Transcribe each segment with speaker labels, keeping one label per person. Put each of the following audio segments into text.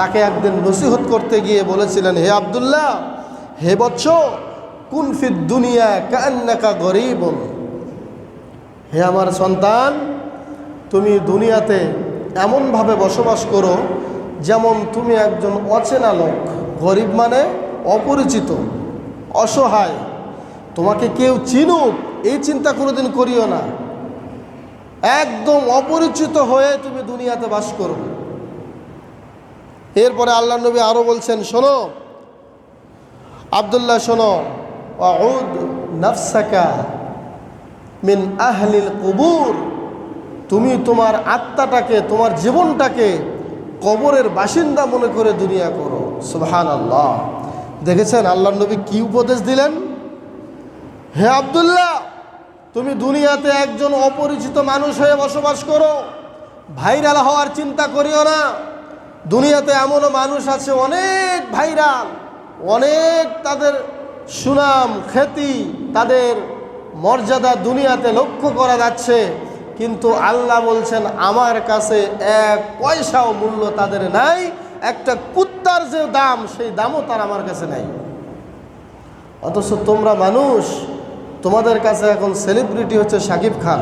Speaker 1: তাকে একদিন নসিহত করতে গিয়ে বলেছিলেন, হে আবদুল্লাহ, হে বৎস কুনফিদ দুনিয়া কান্নাকা গরিব হে আমার সন্তান, তুমি দুনিয়াতে এমনভাবে বসবাস করো যেমন তুমি একজন অচেনা লোক। গরিব মানে অপরিচিত, অসহায়। তোমাকে কেউ চিনুক, এই চিন্তা কোনোদিন করিও না। একদম অপরিচিত হয়ে তুমি দুনিয়াতে বাস করো। এরপরে আল্লাহ নবী আরও বলছেন, শোনো, আবদুল্লাহ, শোনো নফসাকা মিন আহলিল কুবুর। তুমি তোমার আত্মাটাকে, তোমার জীবনটাকে কবরের বাসিন্দা মনে করে দুনিয়া করো। সুবহান আল্লাহ দেখেছেন আল্লাহ নবী কি উপদেশ দিলেন? হে আবদুল্লাহ, তুমি দুনিয়াতে একজন অপরিচিত মানুষ হয়ে বসবাস করো। ভাইরাল হওয়ার চিন্তা করিও না। দুনিয়াতে এমনও মানুষ আছে, অনেক ভাইরাল, অনেক তাদের সুনাম, খ্যাতি, তাদের মর্যাদা দুনিয়াতে লক্ষ্য করা যাচ্ছে। কিন্তু আল্লাহ বলছেন, আমার কাছে এক পয়সাও মূল্য তাদের নাই, একটা কুত্তার যে দাম, সেই দামও তার আমার কাছে নাই। অথচ তোমরা মানুষ, তোমাদের কাছে এখন সেলিব্রিটি হচ্ছে সাকিব খান।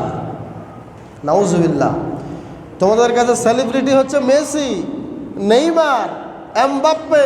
Speaker 1: নাউজুবিল্লাহ। তোমাদের কাছে সেলিব্রিটি হচ্ছে মেসি। Neymar Mbappe.